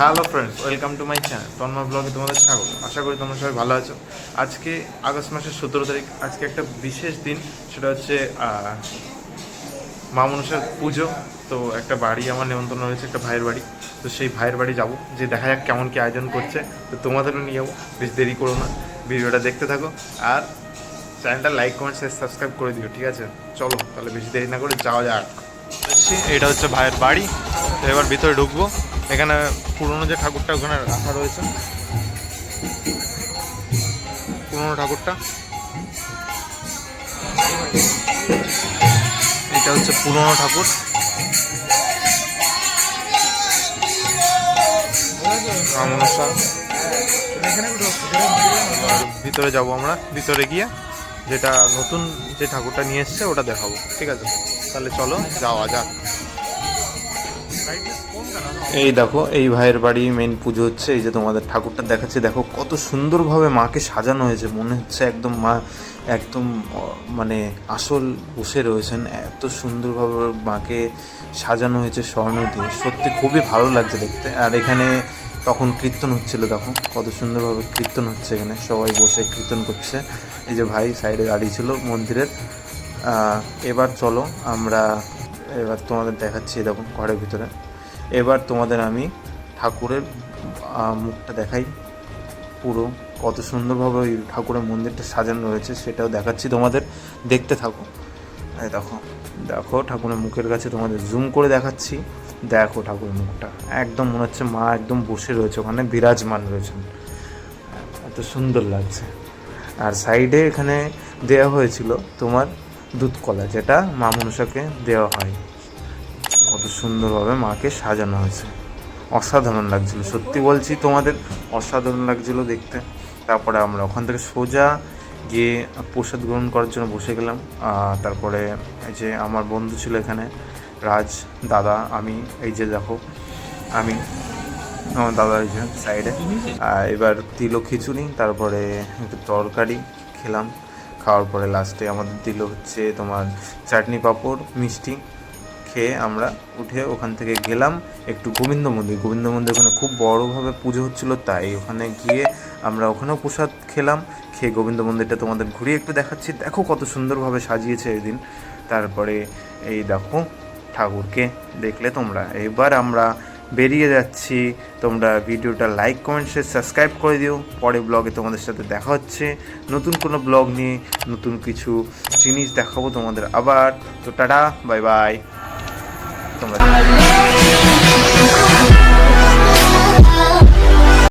Hello friends welcome to my channel Tanmoy ব্লগে তোমাদের স্বাগত। আশা করি তোমরা সবাই ভালো আছো। আজকে আগস্ট মাসের সতেরো তারিখ, আজকে একটা বিশেষ দিন, সেটা হচ্ছে মা মনসার পুজো। তো একটা বাড়ি আমার নেমন্তন্ন হয়েছে, একটা ভাইয়ের বাড়ি। তো সেই ভাইয়ের বাড়ি যাব, যে দেখা যাক কেমন কি আয়োজন করছে। তো তোমাদেরও নিয়ে যাব, বেশ দেরি করো না। ভিডিওটা দেখতে থাকো। আর চ্যানেলটা লাইক, কমেন্ট শেয়ার সাবস্ক্রাইব করে দিও, ঠিক আছে? চলো, তাহলে বেশি দেরি না করে যাওয়া যাক। এটা হচ্ছে ভাইয়ের বাড়ি। তো এবার ভিতরে ঢুকবো। এখানে পুরনো যে ঠাকুরটা, ওখানে রাখা রয়েছে। পুরনো ঠাকুরটা। এটা হচ্ছে পুরনো ঠাকুর। ভিতরে যাব আমরা। ভিতরে গিয়ে যেটা নতুন যে ঠাকুরটা নিয়ে এসছে, ওটা দেখাবো। ঠিক আছে? তাহলে চলো, যাওয়া যাক। এই দেখো, এই ভাইয়ের বাড়ি মেন পুজো হচ্ছে, এই যে তোমাদের ঠাকুরটা দেখাচ্ছে। দেখো, কত সুন্দরভাবে মাকে সাজানো হয়েছে, মনে হচ্ছে একদম মা একদম মানে আসল বসে রয়েছেন। এত সুন্দরভাবে মাকে সাজানো হয়েছে স্বর্ণ দিয়ে। সত্যি খুবই ভালো লাগছে দেখতে। আর এখানে তখন কীর্তন হচ্ছিল, দেখো, কত সুন্দরভাবে কীর্তন হচ্ছে এখানে। সবাই বসে কীর্তন করছে। এই যে ভাই সাইডে দাঁড়িয়ে ছিল মন্দিরের। এবার চলো, আমরা এবার তোমাদের দেখাচ্ছি দেখো ঘরের ভিতরে। এবার তোমাদের আমি ঠাকুরের মুখটা দেখাই। পুরো কত সুন্দরভাবে ওই ঠাকুরের মন্দিরটা সাজানো রয়েছে, সেটাও দেখাচ্ছি তোমাদের। দেখতে থাকো। দেখো দেখো ঠাকুরের মুখের কাছে তোমাদের জুম করে দেখাচ্ছি। দেখো ঠাকুরের মুখটা। একদম মনে হচ্ছে মা একদম বসে রয়েছে ওখানে, বিরাজমান রয়েছেন। এত সুন্দর লাগছে। আর সাইডে এখানে দেওয়া হয়েছিল তোমার দুধ কলা, যেটা মা মনসাকে দেওয়া হয়। কত সুন্দরভাবে মাকে সাজানো হয়েছে। অসাধারণ লাগছিল, সত্যি বলছি তোমাদের অসাধারণ লাগছিল দেখতে। তারপরে আমরা ওখান থেকে সোজা গিয়ে প্রসাদ গ্রহণ করার জন্য বসে গেলাম। তারপরে এই যে আমার বন্ধু ছিল এখানে, রাজ, দাদা, আমি, এই যে দেখো, আমি, আমার দাদা এই যে সাইডে এবার দিল খিচুড়ি, তারপরে একটু তরকারি খেলাম। খাওয়ার পরে লাস্টে আমাদের দিল হচ্ছে তোমার চাটনি পাঁপড়, মিষ্টি। খেয়ে আমরা উঠে ওখান থেকে গেলাম একটু গোবিন্দ মন্দির। গোবিন্দ মন্দির ওখানে খুব বড়োভাবে পুজো হচ্ছিল, তাই ওখানে গিয়ে আমরা ওখানেও প্রসাদ খেলাম। খেয়ে গোবিন্দ মন্দিরটা তোমাদের ঘুরিয়ে একটু দেখাচ্ছি। দেখো কত সুন্দরভাবে সাজিয়েছে এই দিন। তারপরে এই দেখো ঠাকুরকে দেখলে তোমরা। এবার আমরা বেরিয়ে যাচ্ছি। তোমরা ভিডিওটা লাইক কমেন্ট শেয়ার সাবস্ক্রাইব করে দিও। পরে ব্লগে তোমাদের সাথে দেখা হচ্ছে। নতুন কোনো ব্লগ নিয়ে, নতুন কিছু জিনিস দেখাবো তোমাদের আবার। তো টাটা বাই বাই তোমরা